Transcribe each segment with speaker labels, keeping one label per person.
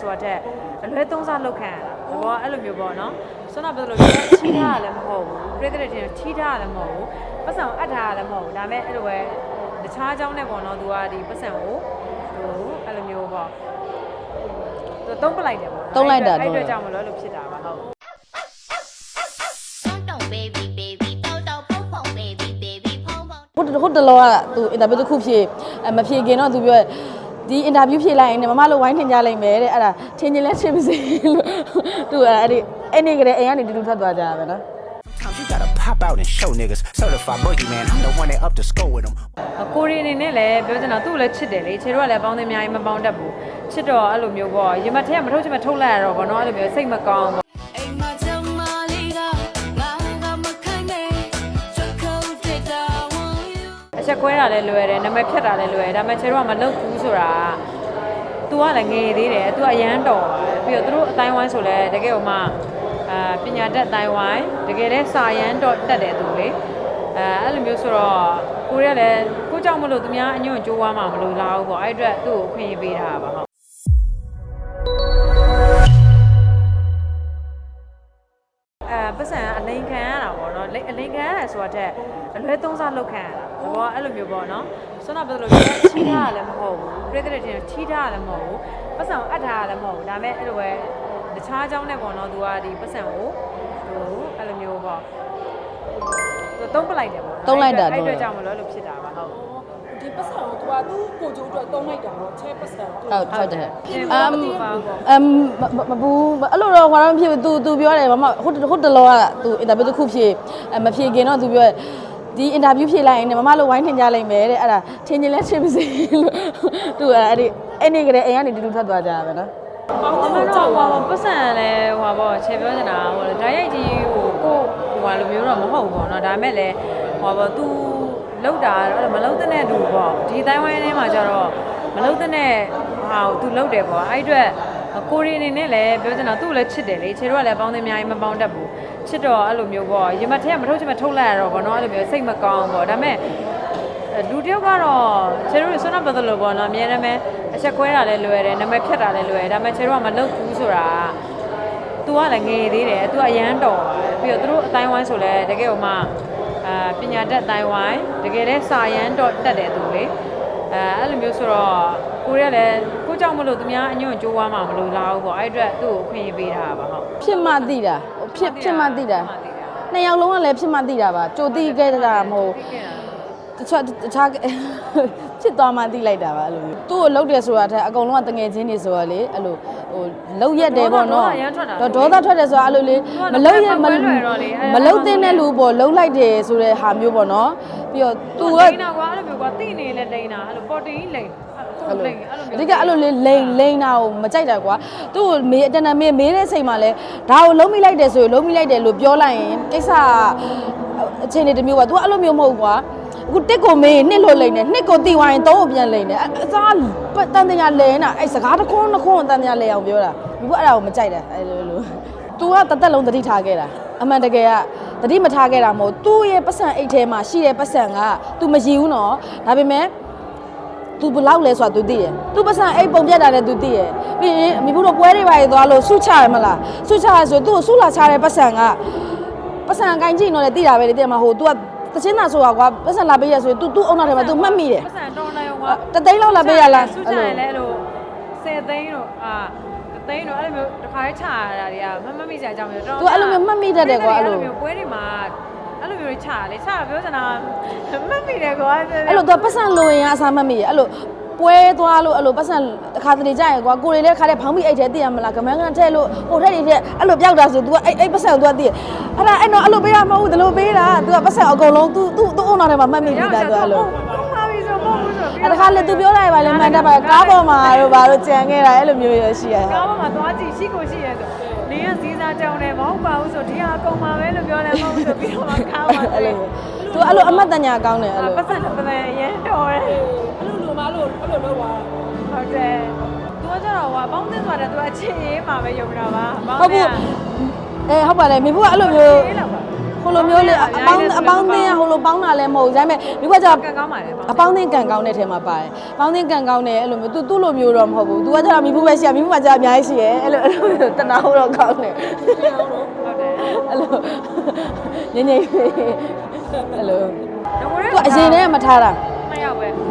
Speaker 1: ဆိုတာတက်အလွဲသုံးစားလောက်ခံရတာဘောအဲ့လိုမျိုးပေါ့နော်ဆွမ်းနာပြောလို့ချီးထားရလည်းမဟုတ်ဘူးပြည့်တဲ့တင်ချီးထားရလည်းမဟုတ်ဘူးပတ်စံအပ်ထားရလည်းမဟုတ်ဘူးဒါပေမဲ့အဲ့လိုပဲတခြားအကြောင်းနဲ့ပေါ့နော်သူကဒီပတ်စံကိုသူအဲ့လိုမျိုးပေါ့သူတုံးပလိုက်တယ်ပေါ့
Speaker 2: တုံးလိုက်တာ
Speaker 1: အဲ့
Speaker 2: တုံး
Speaker 1: အတွက်
Speaker 2: လိုက်
Speaker 1: ကြောင့်မလို့အဲ့လိုဖြစ်တာပါဟုတ်
Speaker 3: Don't don't baby baby don't don't pong pong baby baby pong pong
Speaker 2: ဟိုတဟိုတလောကသူအင်တာဗျူးတစ်ခုဖြေအမဖြေခင်တော့သူပြောတယ် ဒီအင်တာဗျူးဖြေလိုက်ရင်လည်းမမလို့ဝိုင်းထင်ကြလိမ့်မယ်တဲ့အဲ့ဒါထင်ချင်းလဲထင်ပါစေလို့သူအဲ့ဒီအဲ့ဒီကလေးအိမ်ကနေတူတူထွက်သွားကြတာပဲနော်
Speaker 4: Sometimes you gotta pop out and show niggas. Certified boogeyman, I'm the one that up the score with them.
Speaker 1: ကိုရီအနေနဲ့လည်းပြောချင်တာသူ့ကိုလည်းချစ်တယ်လေခြေတော့ကလည်းပေါင်းသင်းအများကြီးမပေါင်းတတ်ဘူးချစ်တော့အဲ့လိုမျိုးပေါ့ရင်မထက်ကမထုတ်ချင်မထုတ်လိုက်ရတော့ဗောနော်အဲ့လိုမျိုးစိတ်မကောင်းဘူး
Speaker 3: ချက်ခွဲတာ
Speaker 1: လည်းလွယ်တယ်နာမည်ဖြတ်တာလည်းလွယ်တယ်ဒါပေမဲ့ခြေတော့ကမလုပ်ဘူးဆိုတာ तू ကလည်းငယ်သေးတယ် तू အရန်တော်တယ်ပြီးတော့သူတို့အတိုင်းဝိုင်းဆိုလည်းတကယ်ဟိုမှအာပညာတတ်အတိုင်းဝိုင်းတကယ်လည်းစာရန်တော်တက်တယ်သူလေအဲအဲ့လိုမျိုးဆိုတော့ကိုရီးယားလည်းကိုကြောင့်မလို့သူများအညွန့်ကြိုးဝါမှာမလို့လာဘူးပေါ့အဲ့အတွက်သူ့ကိုအခွင့်အရေးပေးထားတာပါဟုတ်အဲပတ်စံအလိန်ခံရတာပေါ့နော် လိန်အလိန်ခံရတယ်ဆိုတာတက်အလွဲသုံးစားလောက်ခံရတာဘောအဲ့လိုမျိုးပေါ့နော်ဆွမ်းနာပြောလို့ချီးထားရလည်းမဟုတ်ဘူးပြည့်တဲ့တင်ချီးထားရလည်းမဟုတ်ဘူးပတ်စံအပ်ထားရလည်းမဟုတ်ဘူးဒါပေမဲ့အဲ့လိုပဲတခြားအကြောင်းနဲ့ပေါ့နော်သူကဒီပတ်စံကိုသူအဲ့လိုမျိုးပေါ့သူတုံးပလိုက်တယ်ပေါ့နော်
Speaker 2: တုံးလိုက်တာ
Speaker 1: အဲ့
Speaker 2: တုံးလို
Speaker 1: အတွက်
Speaker 2: က်
Speaker 1: ကြောင့်မလို့အဲ့လိုဖြစ်တာပါဟုတ်
Speaker 5: ဒီပတ်စံကိုသူကသူ့ကိုကျိုးအတွက်တုံးလိုက်တာတော့ချဲပတ်စံသူ
Speaker 2: ဟုတ်ဟုတ်တယ်
Speaker 1: အ
Speaker 2: အ
Speaker 1: မ်
Speaker 2: မ်
Speaker 1: ပါပေါ့
Speaker 2: အမ်မဘူးအဲ့လိုတော့ဟောတော့မဖြစ်ဘူး तू तू ပြောတယ်မမဟိုဟိုတလောက तू အင်တာဗျူးတစ်ခုဖြေအမဖြေခင်တော့ तू ပြောတယ်ဒီအင်တာဗျူးဖြေလိုက်ရင်လည်းမမလို့ဝိုင်းထင်ကြလိမ့်မယ်တဲ့အဲ့ဒါထင်ချင်းလဲထင်ပါစေလို့သူအဲ့ဒီအဲ့ဒီကလေးအိမ်ကနေတူတူထွက်သွားကြတာပဲနော်
Speaker 5: ပေါင်း
Speaker 1: အ
Speaker 5: တဲ့
Speaker 1: မှန်
Speaker 5: ကိုကြော
Speaker 1: တော့
Speaker 5: က်
Speaker 1: ဟို
Speaker 5: သွား
Speaker 1: ပတ်စံလည်းဟိုပေါ့ခြေပြောချင်တာဟိုဓာတ်ရိုက်ကြီးဟိုကိုဟိုဟာလိုမျိုးတော့မဟုတ်ဘူးပေါ့နော်ဒါပေမဲ့လည်းဟိုပေါ့ तू လောက်တာတော့မလောက်တဲ့တူပေါ့ဒီတိုင်းဝိုင်းထဲမှာကျတော့မလောက်တဲ့ဟာကို तू လောက်တယ်ပေါ့အဲ့အတွက်ကိုရီအနေနဲ့လည်းပြောချင်တာသူ့လည်းချစ်တယ်လေခြေတော့ကလည်းပေါင်းတဲ့အများကြီးမပေါင်းတတ်ဘူးချစ်တော့အဲ့လိုမျိုးပေါ့ရမထက်ကမထုတ်ချင်မထုတ်လိုက်ရတော့ဘောနော်အဲ့လိုမျိုးစိတ်မကောင်းပေါ့ဒါပေမဲ့လူတယောက်ကတော့ခြေတို့ဆွမ်းနာပတ်သက်လို့ပေါ့နော်အများနဲ့ပဲအချက်ခွဲတာလည်းလွယ်တယ်နာမည်ဖြတ်တာလည်းလွယ်တယ်ဒါပေမဲ့ခြေတို့ကမလုပ်ဘူးဆိုတာသူကလည်းငယ်သေးတယ်သူကအရန်တော်ပြီးတော့သူတို့အတိုင်းဝိုင်းဆိုလဲတကယ်ဟိုမှာ အာပညာတတ်အတိုင်းဝိုင်းတကယ်လည်းစာရန်တော်တက်တယ်သူလေအဲအဲ့လိုမျိုးဆိုတော့ကိုရီးယားလည်းကိုကြောင့်မလို့သူများအညွန့်ကြိုးဝါမှာမလို့လာဘူးပေါ့အဲ့အတွက်သူ့ကိုအခွင့်အရေးပေးထားတာပါဟုတ်
Speaker 2: ဖြစ်မှသိတာဟိုဖြစ်ဖြစ်မှသိတာနှစ်ယောက်လုံးကလည်းဖြစ်မှသိတာပါကြိုသိခဲ့တာမဟုတ်
Speaker 1: သိခဲ့တာ
Speaker 2: တခြားတခြားဖြစ်သွားမှသိလိုက်တာပါအဲ့လိုမျိုးသူ့ကိုလှုပ်တယ်ဆိုတာထက်အကုန်လုံးကတငယ်ချင်းတွေဆိုတော့လေအဲ့လို ဟိုလှုပ်ရက်တယ်ပေါ့နော်ဒေါသထွက်တယ်ဆိုတာအဲ့လိုလေမလှုပ်ရက်မမလှုပ်တဲ့လူပေါ့လှုပ်လိုက်တယ်ဆိုတဲ့ဟာမျိုးပေါ့နော်ပြီးတော့သူက
Speaker 1: လိန်တာကွာအဲ့လိုမျိုးကွာတိနေလဲလိန်တာအဲ့လိုပေါ်တင်လိန်အဲ့လိုလိန်အဲ့လို
Speaker 2: အဓိကအဲ့လိုလေလိန်လိန်တာကိုမကြိုက်တာကွာသူ့ကိုမေးအတန်တန်မေးမေးတဲ့အချိန်မှာလဲဒါကိုလုံးမိလိုက်တယ်ဆိုရင်လုံးမိလိုက်တယ်လို့ပြောလိုက်ရင်ကိစ္စအချိန်တွေတစ်မျိုးကွာ तू အဲ့လိုမျိုးမဟုတ်ကွာ အခုတစ်ကိုမေးနှစ်လို့လိန်တယ်နှစ်ကိုတီဝိုင်းသုံးကိုပြန်လိန်တယ်အစားတန်တညာလဲနေတာအဲ့စကားတစ်ခွန်းတစ်ခွန်းတန်တညာလဲအောင်ပြောတာဒီကအဲ့ဒါကိုမကြိုက်တာအဲ့လိုလို तू ကတသက်လုံးတတိထားခဲ့တာအမှန်တကယ်ကတတိမထားခဲ့တာမဟုတ်သူ့ရဲ့ပတ်စံအိတ်ထဲမှာရှိတဲ့ပတ်စံက तू မရည်ဘူးနော်ဒါပေမဲ့ तू ဘလောက်လဲဆိုတာ तू သိတယ်။ तू ပတ်စံအိတ်ပုံပြတ်တာလည်း तू သိတယ်။ပြီးရင်မိဖို့တော့ပွဲတွေပါရသွားလို့ဆုချရမလား။ဆုချရဆို तू ကိုဆုလာချတဲ့ပတ်စံကပတ်စံကိုင်းကြည့်တော့လည်းသိတာပဲလေသိတယ်မှာဟို तू က တချင်းသာဆိုတာကွာပတ်စံလာပေးရဆိုရင် तू तू အုံနောက်ထဲမှာ तू မှတ်မိတယ်
Speaker 1: ပတ်စံတော်လိုက်အောင်ကွာ
Speaker 2: ။တသိန်းလောက်လာပေးရလား
Speaker 1: ဆူချရင်လည်းအဲ့လို10သိန်းတို့အာတသိန်းတို့အဲ့လိုမျိုးတစ်ခါလေးချရတာတွေကမမမိစရာအကြောင်းမျိုးတော်
Speaker 2: तू အဲ့လိုမျိုးမှတ်မိတတ်တယ်ကွာအဲ့လို
Speaker 1: မျိုးပွဲတွေမှာအဲ့လိုမျိုးချရလေချရပြောစနာမမိတယ်ကွာ
Speaker 2: အဲ့လို तू ပတ်စံလိုရင်အစားမှတ်မိရအဲ့လို ပွဲသွားလို့အဲ့လိုပတ်စံတစ်ခါတလေကြာရင်ကွာကိုရီလည်းခါတဲ့ဖောင်းမိအိတ်ထဲသိရမလားကမန်းကန်ထဲလို့ဟိုထက်တွေထဲအဲ့လိုပျောက်တာဆို तू ကအဲ့အဲ့ပတ်စံ तू ကသိရအဲ့ဒါအဲ့တော့အဲ့လိုပေးရမဟုတ်ဘူးဒီလိုပေးတာ तू ကပတ်စံအကုန်လုံး तू तू तू အုံနောက်ထဲမှာမှတ်မိပြီးသား तू အဲ့လို
Speaker 1: ကောင်းပါပြီဆိုပေါ့ဘူးဆို
Speaker 2: အဲ့ဒါခါလေသူပြောလိုက်ပါလေမှန်တယ်ပါကားပေါ်မှာတော့ဘာလို့ကြံခဲ့တာအဲ့လိုမျိုးရရှိရ
Speaker 1: ကားပေါ်မှာသွားကြည့်ရှိကိုရှိရဲဆိုနေရစည်းစားကြောင်းတယ်မဟုတ်ပါဘူးဆိုဒီဟာအကုန်ပါပဲလို့ပြောတယ်မဟုတ်ဘူးဆိုပြီးတော့ကားမှာ
Speaker 2: အဲ့လိုသူအဲ့လိုအမတ်တညာကောင်းတယ်အဲ့လို
Speaker 1: ပတ်စံတစ်ပလဲရမ်းတော်တယ်
Speaker 5: အဲ့လိုအဲ့လိုလုပ်သွားတာ
Speaker 1: ဟုတ်တယ်သူကကြတော့ဟိုပေါင်းသင်းဆိုတာသူကအခြေရေးမှာပဲယုံတာပါပေါင်း
Speaker 2: ဟုတ်သဘူးင်းအဲဟုတ်ပါလေမိဖို့ကအဲ့လိုမျိုး ဟိုလိုမျိုးလေအပေါင်းအပေါင်းသင်းကဟိုလိုပေါင်းတာလည်းမဟုတ်ဘူးဒါပေမဲ့မိကကြောင့်
Speaker 1: ကန်ကောင်းပါလေပေါင်း
Speaker 2: အပေါင်းသင်းကန်ကောင်းတဲ့ထဲမှာပါတယ်။ပေါင်းသင်းကန်ကောင်းတဲ့အဲ့လိုမျိုး तू သူ့လိုမျိုးတော့မဟုတ်ဘူး။ तू ကကြတော့မိဘူးပဲရှိရမိဘူးမှာကြအများကြီးရှိရဲအဲ့လိုအဲ့လိုမျိုးတနာဟုတ်တော့ကောင်းတယ်
Speaker 1: ဟုတ်တယ်။
Speaker 2: အဲ့လိုညင်ညင်လေးအဲ့လို
Speaker 1: သူက
Speaker 2: အရင်တည်းကမထားတာ။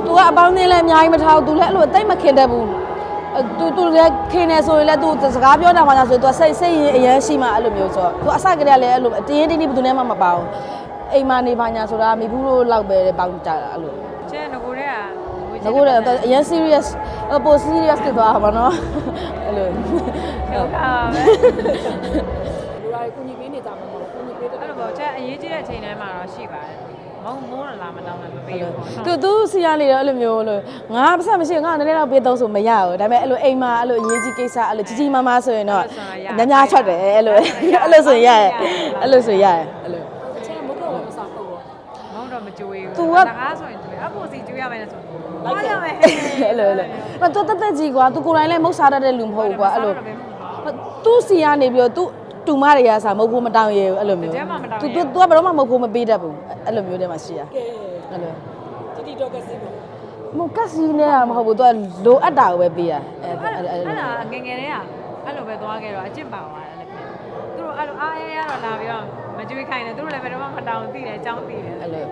Speaker 1: သူက
Speaker 2: အပေါင်းသင်းလည်းအများကြီးမထားဘူးသူလည်းအဲ့လိုတိတ်မခင်တတ်ဘူးသူသူလည်းခင်နေဆိုရင်လည်းသူစကားပြောတာမှသာဆိုသူကစိတ်စိတ်ရင်အရင်ရှိမှအဲ့လိုမျိုးဆိုတော့သူအစကတည်းကလည်းအဲ့လိုအတင်းတင်းတင်းဘယ်သူနဲ့မှမပါဘူးအိမ်မနေပါညာဆိုတာမိဘူးတို့လောက်ပဲပေါင်းကြတာအဲ့လို
Speaker 1: ကျဲငကိုတဲ့က
Speaker 2: ငကိုတဲ့အရင် serious ပို serious ဖြစ်သွားတာပါနော်အဲ့လို
Speaker 1: ဟုတ်ပါပဲ
Speaker 5: လူတွေကကိုကြီးပေးနေကြမှာမဟုတ်ဘူးကိုကြီးပေးတဲ့
Speaker 1: အဲ့လိုပေါ့ကျဲအရေးကြီးတဲ့အချိန်တိုင်းမှာတော့ရှိပါတယ် မုံမိုးလာမတောင်းလည်းမပေးဘူးပေါ့
Speaker 2: သူသူစီရနေတော့အဲ့လိုမျိုးလို့ငါပတ်စံမရှိငါနည်းနည်းတော့ပေးသုံးဆိုမရဘူးဒါပေမဲ့အဲ့လိုအိမ်မှာအဲ့လိုအရေးကြီးကိစ္စအဲ့လိုကြီးကြီးမားမားဆိုရင်တော့ညညာထွက်တယ်အဲ့လိုအဲ့လိုဆိုရင်ရတယ်အဲ့လိုဆိုရင်ရတယ်အဲ့လို
Speaker 5: အချင်းမဟုတ်တော့မစားတော့
Speaker 1: မုံတော့မကြွေးဘူး
Speaker 2: तू က
Speaker 1: တကားဆိုရင်ကြွေးအဖို့စီကြွေးရမယ်ဆိုလိုက်ရမယ်
Speaker 2: အဲ့လိုအဲ့လိုမတော်တက်တက်ကြီးကွာသူကိုယ်တိုင်လည်းမဟုတ်စားတတ်တဲ့လူမဟုတ်ဘူးကွာအဲ့လိုသူစီရနေပြီးတော့သူ တူမတွေကဆာမဟုတ်ဘူးမတောင်းရဲဘူးအဲ့လိုမျိုးတဲမှာမတောင်းရဲ သူသူကဘယ်တော့မှမဟုတ်ဘူးမပေးတတ်ဘူးအဲ့လိုမျိုးတဲမှာရှိရအဲ့လို
Speaker 5: တီတီတော့ကစီပေါ့
Speaker 2: မဟုတ်ကတ်စီနဲ့ကမဟုတ်ဘူးသူကလိုအပ်တာကိုပဲပေးရအဲ့
Speaker 1: အဲ့
Speaker 2: အဲ့
Speaker 1: အဲ့
Speaker 2: အဲ့လို
Speaker 1: ဒါငယ်ငယ်တည်းကအဲ့လိုပဲသွားခဲ့တော့အကျင့်ပါသွားတယ်လည်းပဲသူတို့အဲ့လိုအားရရတော့လာပြီးတော့မကြွေးခိုင်းတယ်သူတို့လည်းဘယ်တော့မှမတောင်းသိတယ်အကြောင်းသိတယ်
Speaker 2: အဲ့လို